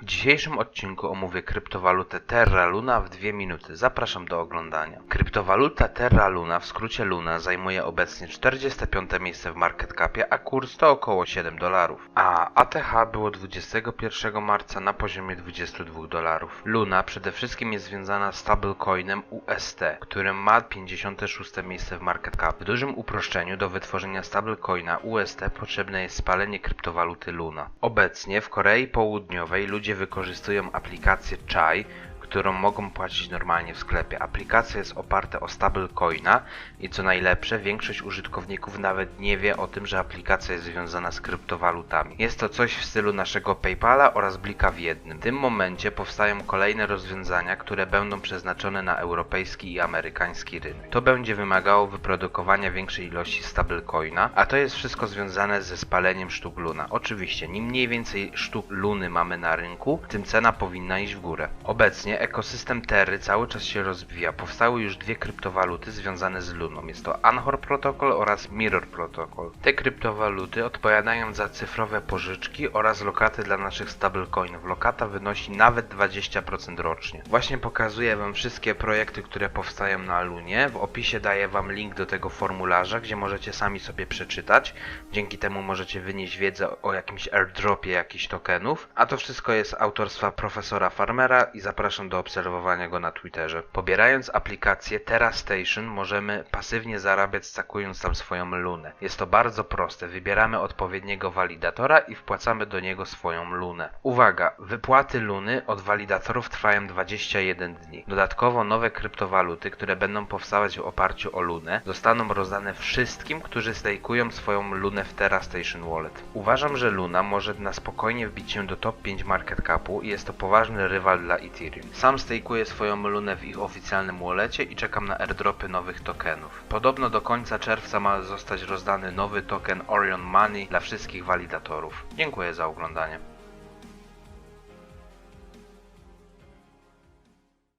W dzisiejszym odcinku omówię kryptowalutę Terra Luna w dwie minuty. Zapraszam do oglądania. Kryptowaluta Terra Luna, w skrócie Luna, zajmuje obecnie 45 miejsce w market capie, a kurs to około 7 dolarów. A ATH było 21 marca na poziomie 22 dolarów. Luna przede wszystkim jest związana z stablecoinem UST, którym ma 56 miejsce w market cap. W dużym uproszczeniu do wytworzenia stablecoina UST potrzebne jest spalenie kryptowaluty Luna. Obecnie w Korei Południowej ludzie wykorzystują aplikację Chai, którą mogą płacić normalnie w sklepie. Aplikacja jest oparta o stablecoina i co najlepsze, większość użytkowników nawet nie wie o tym, że aplikacja jest związana z kryptowalutami. Jest to coś w stylu naszego PayPala oraz Blika w jednym. W tym momencie powstają kolejne rozwiązania, które będą przeznaczone na europejski i amerykański rynek. To będzie wymagało wyprodukowania większej ilości stablecoina, a to jest wszystko związane ze spaleniem sztuk Luna. Oczywiście, im mniej więcej sztuk Luny mamy na rynku, tym cena powinna iść w górę. Obecnie ekosystem Terry cały czas się rozwija. Powstały już dwie kryptowaluty związane z Luną. Jest to Anchor Protocol oraz Mirror Protocol. Te kryptowaluty odpowiadają za cyfrowe pożyczki oraz lokaty dla naszych stablecoinów. Lokata wynosi nawet 20% rocznie. Właśnie pokazuję Wam wszystkie projekty, które powstają na Lunie. W opisie daję Wam link do tego formularza, gdzie możecie sami sobie przeczytać. Dzięki temu możecie wynieść wiedzę o jakimś airdropie jakichś tokenów. A to wszystko jest autorstwa profesora Farmera i zapraszam do obserwowania go na Twitterze. Pobierając aplikację Terra Station możemy pasywnie zarabiać stakując tam swoją lunę. Jest to bardzo proste. Wybieramy odpowiedniego walidatora i wpłacamy do niego swoją lunę. Uwaga, wypłaty luny od walidatorów trwają 21 dni. Dodatkowo nowe kryptowaluty, które będą powstawać w oparciu o lunę, zostaną rozdane wszystkim, którzy stejkują swoją lunę w Terra Station Wallet. Uważam, że Luna może na spokojnie wbić się do top 5 market capu i jest to poważny rywal dla Ethereum. Sam stejkuję swoją lunę w ich oficjalnym wallecie i czekam na airdropy nowych tokenów. Podobno do końca czerwca ma zostać rozdany nowy token Orion Money dla wszystkich walidatorów. Dziękuję za oglądanie.